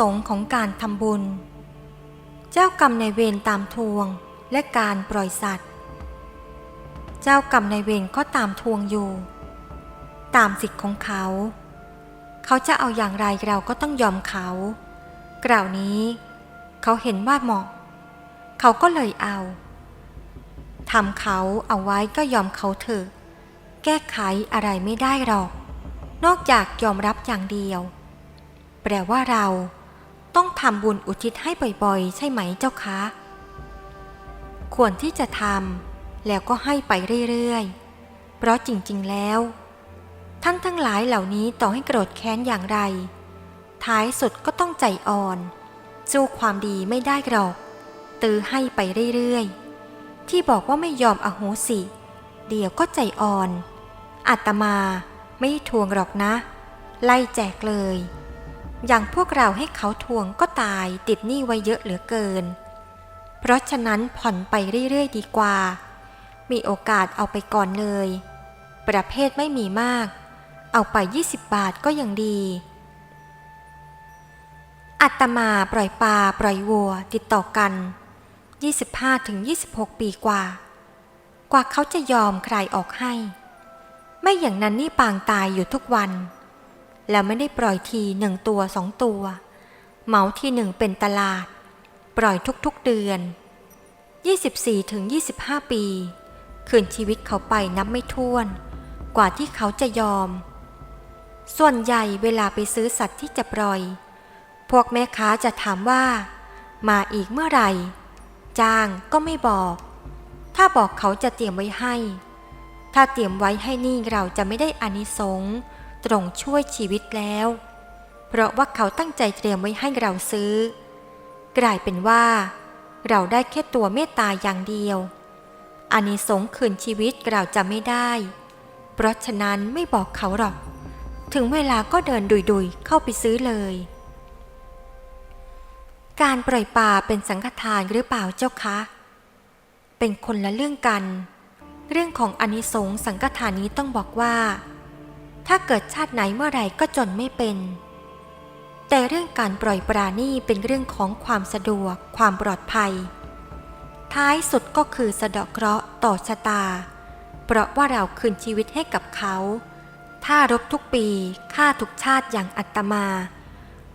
สงส์ของการทำบุญ เจ้ากรรมในเวรตามทวงและการปล่อยสัตว์ เจ้ากรรมในเวรก็ตามทวงอยู่ ตามสิทธิ์ของเขา เขาจะเอาอย่างไรเราก็ต้องยอมเขา กล่าวนี้ เขาเห็นว่าเหมาะ เขาก็เลยเอาทำเขาเอาไว้ก็ยอมเขาเถอะ แก้ไขอะไรไม่ได้หรอก นอกจากยอมรับอย่างเดียว แปลว่าเรา ต้องทำบุญอุทิศให้บ่อยๆ ใช่ไหมเจ้าคะ ควรที่จะทำแล้วก็ให้ไปเรื่อยๆ เพราะจริงๆแล้ว ท่านทั้งหลายเหล่านี้ต่อให้โกรธแค้นอย่างไร ท้ายสุดก็ต้องใจอ่อนสู้ความดีไม่ได้หรอก ตือให้ไปเรื่อยๆ ที่บอกว่าไม่ยอมอโหสิ เดี๋ยวก็ใจอ่อนอาตมาไม่ทวงหรอกนะ ไล่แจกเลย อย่างพวกเราให้เขาทวงก็ตายติดหนี้ไว้เยอะเหลือเกิน เพราะฉะนั้นผ่อนไปเรื่อย ๆ ดีกว่า มีโอกาสเอาไปก่อนเลย ประเภทไม่มีมาก เอาไป 20 บาทก็ยังดี อัตมาปล่อยปลาปล่อยวัวติดต่อกัน 25-26 ปีกว่า กว่าเขาจะยอมใครออกให้ ไม่อย่างนั้นนี่ปางตายอยู่ทุกวัน แล้วไม่ได้ปล่อยทีหนึ่งตัวสองตัว เหมาทีหนึ่งเป็นตลาด ปล่อยทุกๆเดือน 24-25 ปี คืนชีวิตเขาไปนับไม่ถ้วน กว่าที่เขาจะยอม ส่วนใหญ่เวลาไปซื้อสัตว์ที่จะปล่อย พวกแม่ค้าจะถามว่า มาอีกเมื่อไหร่ จ้างก็ไม่บอก ถ้าบอกเขาจะเตรียมไว้ให้ ถ้าเตรียมไว้ให้นี่เราจะไม่ได้อานิสงส์ ตรงช่วยชีวิตแล้ว เพราะว่าเขาตั้งใจเตรียมไว้ให้เราซื้อ กลายเป็นว่า เราได้แค่ตัวเมตตาอย่างเดียวอานิสงส์คืนชีวิตเราจะไม่ได้ เพราะฉะนั้นไม่บอกเขาหรอก ถึงเวลาก็เดินดุยๆเข้าไปซื้อเลย การปล่อยปลาเป็นสังฆทานหรือเปล่าเจ้าคะ เป็นคนละเรื่องกัน เรื่องของอานิสงส์สังฆทานนี้ต้องบอกว่า ถ้าเกิดชาติไหนเมื่อไรก็จนไม่เป็น แต่เรื่องการปล่อยปลานี่เป็นเรื่องของความสะดวก ความปลอดภัย ท้ายสุดก็คือสะเดาะเคราะห์ต่อชะตา เพราะว่าเราคืนชีวิตให้กับเขา ถ้ารบทุกปีฆ่าทุกชาติอย่างอัตมา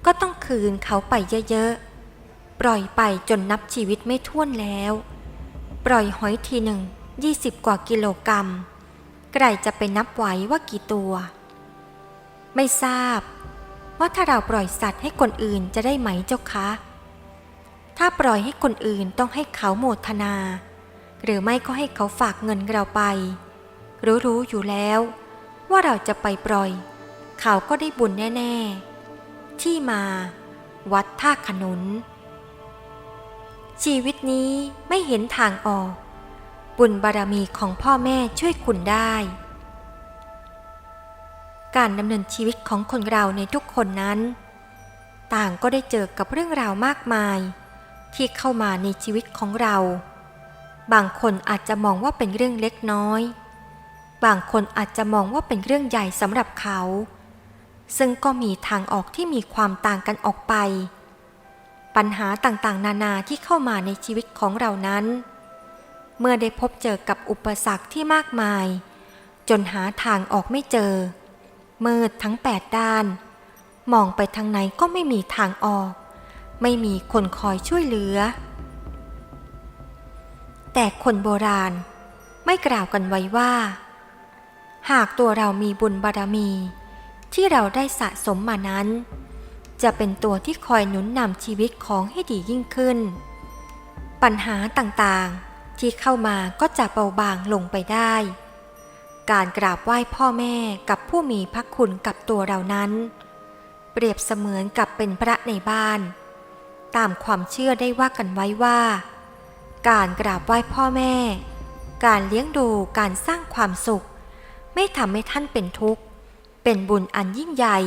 ก็ต้องคืนเขาไปเยอะๆ ปล่อยไปจนนับชีวิตไม่ท้วนแล้ว ปล่อยหอยทีหนึ่งยี่สิบกว่ากิโลกรัมใครจะไปนับไหวว่ากี่ตัว ไม่ทราบ ว่าถ้าเราปล่อยสัตว์ให้คนอื่นจะได้ไหมเจ้าคะ ถ้าปล่อยให้คนอื่นต้องให้เขาโมทนา หรือไม่ก็ให้เขาฝากเงินเราไป รู้ๆอยู่แล้ว ว่าเราจะไปปล่อย เขาก็ได้บุญแน่ ๆ ที่มา วัดท่าขนุน ชีวิตนี้ไม่เห็นทางออก บุญบารมีของพ่อแม่ช่วยคุณได้ การดำเนินชีวิตของคนเราในทุกคนนั้น ต่างก็ได้เจอกับเรื่องราวมากมาย ที่เข้ามาในชีวิตของเรา บางคนอาจจะมองว่าเป็นเรื่องเล็กน้อย บางคนอาจจะมองว่าเป็นเรื่องใหญ่สำหรับเขา ซึ่งก็มีทางออกที่มีความต่างกันออกไป ปัญหาต่างๆ นานาที่เข้ามาในชีวิตของเรานั้น เมื่อได้พบเจอกับอุปสรรคที่มากมาย จนหาทางออกไม่เจอ มืดทั้งแปดด้าน มองไปทางไหนก็ไม่มีทางออก ไม่มีคนคอยช่วยเหลือ แต่คนโบราณไม่กล่าวกันไว้ว่า หากตัวเรามีบุญบารมี ที่เราได้สะสมมานั้น จะเป็นตัวที่คอยหนุนนำชีวิตของให้ดียิ่งขึ้น ปัญหาต่างๆที่เข้ามาก็จะเบาบางลงไปได้ การกราบไหว้พ่อแม่กับผู้มีพระคุณกับตัวเรานั้น เปรียบเสมือนกับเป็นพระในบ้าน ตามความเชื่อได้ว่ากันไว้ว่า การกราบไหว้พ่อแม่ การเลี้ยงดูการสร้างความสุข ไม่ทำให้ท่านเป็นทุกข์ เป็นบุญอันยิ่งใหญ่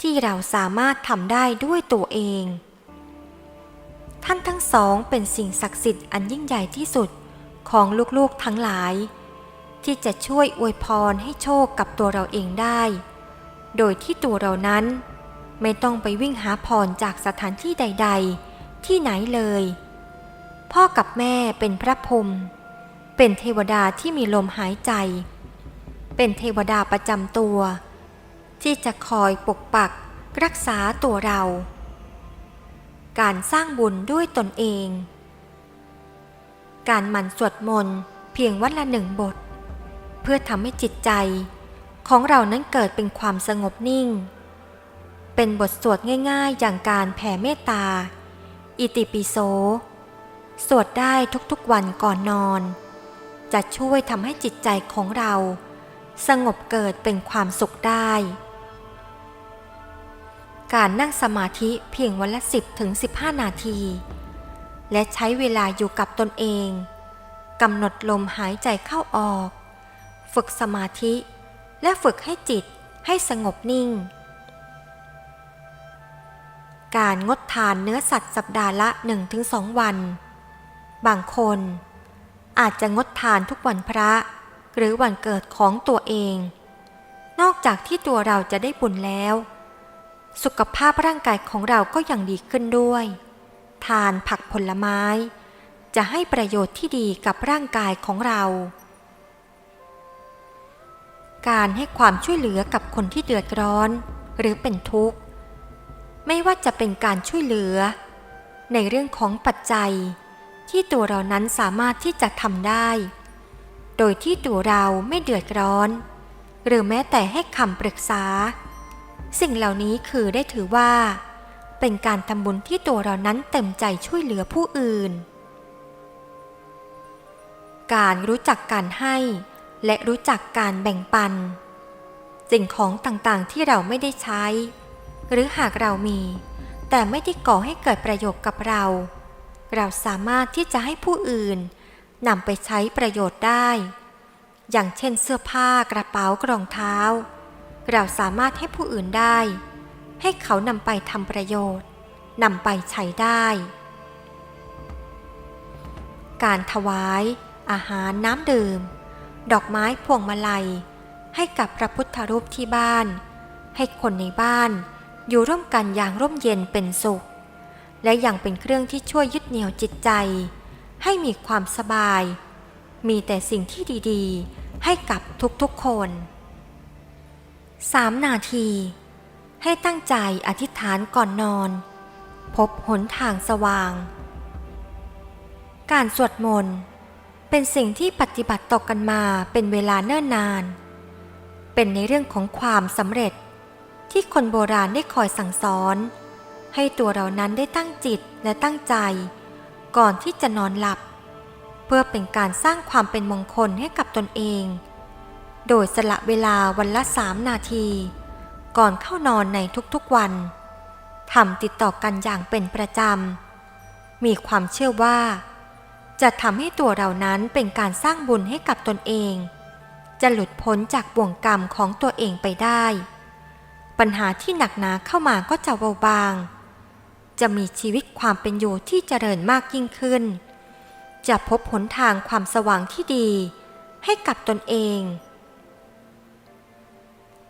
ที่เราสามารถทำได้ด้วยตัวเอง ท่านทั้งสองเป็นสิ่งศักดิ์สิทธิ์อันยิ่งใหญ่ที่สุดของลูกๆทั้งหลาย ที่จะช่วยอวยพรให้โชคกับตัวเราเองได้ โดยที่ตัวเรานั้น ไม่ต้องไปวิ่งหาพรจากสถานที่ใด ๆ ที่ไหนเลย พ่อกับแม่เป็นพระพรหมเป็นเทวดาที่มีลมหายใจ เป็นเทวดาประจำตัว ที่จะคอยปกปักรักษาตัวเรา การสร้างบุญด้วยตนเอง การหมั่นสวดมนต์เพียงวันละหนึ่งบท พื่อทำให้จิตใจ ของเรานั้นเกิดเป็นความสงบนิ่ง เป็นบทสวดง่ายๆ อย่างการแผ่เมตตา อิติปิโส สวดได้ทุกๆวันก่อนนอน จะช่วยทำให้จิตใจของเรา สงบเกิดเป็นความสุขได้ การนั่งสมาธิเพียงวันละ 10ถึง15 นาที และใช้เวลาอยู่กับตนเองกำหนดลมหายใจเข้าออก ฝึกสมาธิ และฝึกให้จิตให้สงบนิ่ง การงดทานเนื้อสัตว์สัปดาห์ละ 1-2 วัน บางคน อาจจะงดทานทุกวันพระ หรือวันเกิดของตัวเอง นอกจากที่ตัวเราจะได้บุญแล้ว สุขภาพร่างกายของเราก็ยังดีขึ้นด้วย ทานผักผลไม้ จะให้ประโยชน์ที่ดีกับร่างกายของเรา การให้ความช่วยเหลือกับคนที่เดือดร้อน หรือเป็นทุกข์ ไม่ว่าจะเป็นการช่วยเหลือ ในเรื่องของปัจจัย ที่ตัวเรานั้นสามารถที่จะทำได้ โดยที่ตัวเราไม่เดือดร้อน หรือแม้แต่ให้คำปรึกษา สิ่งเหล่านี้คือได้ถือว่า เป็นการทำบุญที่ตัวเรานั้นเต็มใจช่วยเหลือผู้อื่น การรู้จักการให้ และรู้จักการแบ่งปัน สิ่งของต่างๆที่เราไม่ได้ใช้ หรือหากเรามี แต่ไม่ได้ก่อให้เกิดประโยชน์กับเรา เราสามารถที่จะให้ผู้อื่นนำไปใช้ประโยชน์ได้ อย่างเช่นเสื้อผ้ากระเป๋ากรองเท้า เราสามารถให้ผู้อื่นได้ ให้เขานำไปทำประโยชน์นำไปใช้ได้ การถวาย อาหารน้ำดื่ม ดอกไม้พวงมาลัย ให้กับพระพุทธรูปที่บ้าน ให้คนในบ้าน อยู่ร่วมกันอย่างร่มเย็นเป็นสุข และยังเป็นเครื่องที่ช่วยยึดเหนี่ยวจิตใจ ให้มีความสบาย มีแต่สิ่งที่ดีๆ ให้กับทุกๆคน 3 นาที ให้ตั้งใจอธิษฐานก่อนนอน พบหนทางสว่าง การสวดมนต์ เป็นสิ่งที่ปฏิบัติต่อกันมาเป็นเวลาเนิ่นนาน เป็นในเรื่องของความสำเร็จที่คนโบราณได้คอยสั่งสอน ให้ตัวเรานั้นได้ตั้งจิตและตั้งใจ ก่อนที่จะนอนหลับ เพื่อเป็นการสร้างความเป็นมงคลให้กับตนเอง โดยสละเวลาวันละสามนาที ก่อนเข้านอนในทุกๆวันทำติดต่อกันอย่างเป็นประจำ มีความเชื่อว่า จะทำให้ตัวเรานั้นเป็นการสร้างบุญให้กับตนเอง จะหลุดพ้นจากบ่วงกรรมของตัวเองไปได้ ปัญหาที่หนักหนาเข้ามาก็จะเบาบาง จะมีชีวิตความเป็นอยู่ที่เจริญมากยิ่งขึ้น จะพบหนทางความสว่างที่ดี ให้กับตนเอง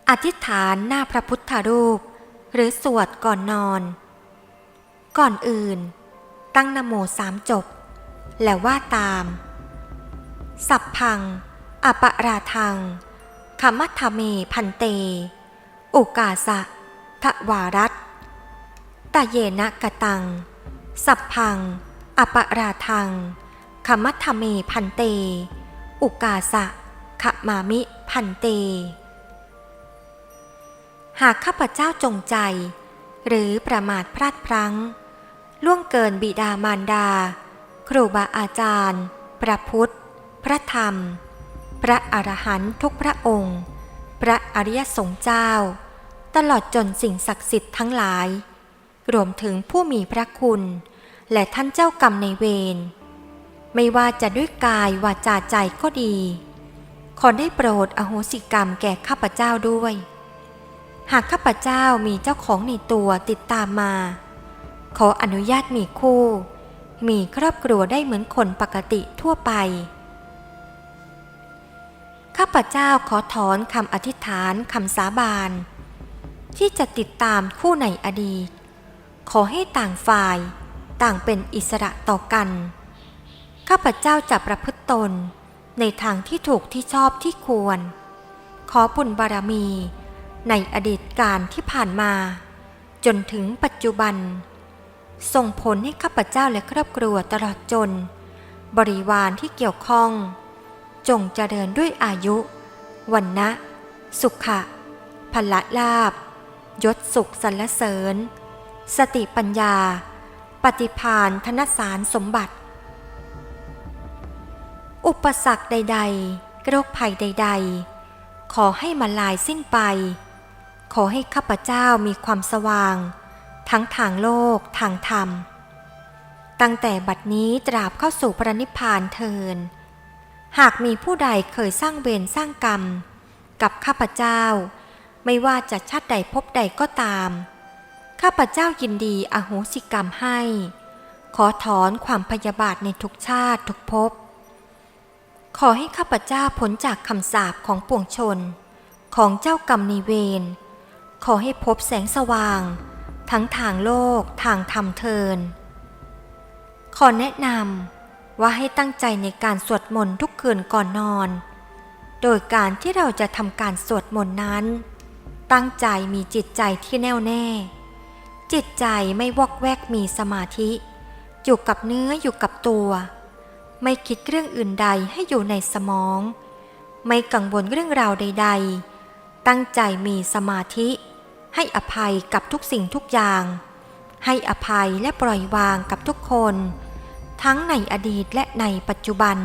อธิษฐานหน้าพระพุทธรูป หรือสวดก่อนนอน ก่อนอื่น ตั้งนโมสามจบ แล้วว่าตาม สัพพัง อปราทังขมัทธเมพันเต อุกาสะทวารัตตะเยนะกะตัง สัพพัง อปราทังขมัทธเมพันเต อุกาสะขมามิพันเต หากข้าพเจ้าจงใจ หรือประมาทพลาดพลั้ง ล่วงเกินบิดามารดา ครูบาอาจารย์ พระพุทธ พระธรรม พระอรหันต์ทุกพระองค์ พระอริยสงฆ์เจ้า ตลอดจนสิ่งศักดิ์สิทธิ์ทั้งหลาย รวมถึงผู้มีพระคุณ และท่านเจ้ากรรมในเวร ไม่ว่าจะด้วยกายวาจาใจก็ดี ขอได้โปรดอโหสิกรรมแก่ข้าพเจ้าด้วย หากข้าพเจ้ามีเจ้าของในตัวติดตามมา ขออนุญาตมีคู่ มีครอบครัวได้เหมือนคนปกติทั่วไป ข้าพเจ้าขอถอนคำอธิษฐานคำสาบาน ที่จะติดตามคู่ในอดีต ขอให้ต่างฝ่ายต่างเป็นอิสระต่อกัน ข้าพเจ้าจะประพฤติตนในทางที่ถูกที่ชอบที่ควร ขอบุญบารมีในอดีตการที่ผ่านมา จนถึงปัจจุบัน ส่งผลให้ข้าพเจ้าและครอบครัวตลอดจน บริวารที่เกี่ยวข้อง จงเจริญด้วยอายุ วันนะสุขะพละลาบ ยศสุขสรรเสริญ สติปัญญา ปฏิพานธนสารสมบัติ อุปสรรคใด ๆ โรคภัยใด ๆ ขอให้มาลายสิ้นไป ขอให้ข้าพเจ้ามีความสว่าง ทั้งทางโลกทางธรรม ตั้งแต่บัดนี้ตราบเข้าสู่พระนิพพานเทิน หากมีผู้ใดเคยสร้างเวรสร้างกรรม กับข้าพเจ้า ไม่ว่าจะชาติใดพบใดก็ตาม ข้าพเจ้ายินดีอโหสิกรรมให้ ขอถอนความพยาบาทในทุกชาติทุกภพขอให้ข้าพเจ้าพ้นจากคำสาปของปวงชน ของเจ้ากรรมในายเวรขอให้พบแสงสว่าง ทั้งทางโลกทางธรรมเทิน ขอแนะนำว่าให้ตั้งใจในการสวดมนต์ทุกคืนก่อนนอน โดยการที่เราจะทำการสวดมนต์นั้น ตั้งใจมีจิตใจที่แน่วแน่ จิตใจไม่วอกแวกมีสมาธิ อยู่กับเนื้ออยู่กับตัว ไม่คิดเรื่องอื่นใดให้อยู่ในสมอง ไม่กังวลเรื่องราวใด ๆ ตั้งใจมีสมาธิ ให้อภัยกับทุกสิ่งทุกอย่าง ให้อภัยและปล่อยวางกับทุกคน ทั้งในอดีตและในปัจจุบัน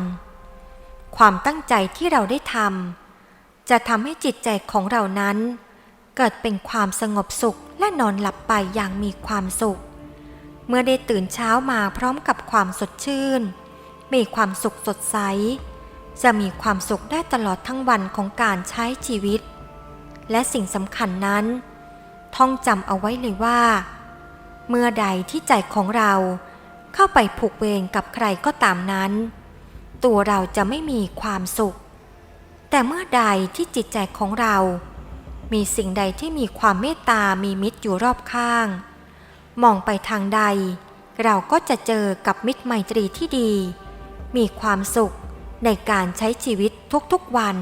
ความตั้งใจที่เราได้ทำจะทำให้จิตใจของเรานั้น เกิดเป็นความสงบสุขและนอนหลับไปอย่างมีความสุข เมื่อได้ตื่นเช้ามาพร้อมกับความสดชื่น มีความสุขสดใส จะมีความสุขได้ตลอดทั้งวันของการใช้ชีวิต และสิ่งสำคัญนั้น ท่องจำเอาไว้เลยว่า เมื่อใดที่ใจของเราเข้าไปผูกเวรกับใครก็ตามนั้น ตัวเราจะไม่มีความสุข แต่เมื่อใดที่จิตใจของเรา มีสิ่งใดที่มีความเมตตามีมิตรอยู่รอบข้าง มองไปทางใด เราก็จะเจอกับมิตรไมตรีที่ดี มีความสุขในการใช้ชีวิตทุกๆวัน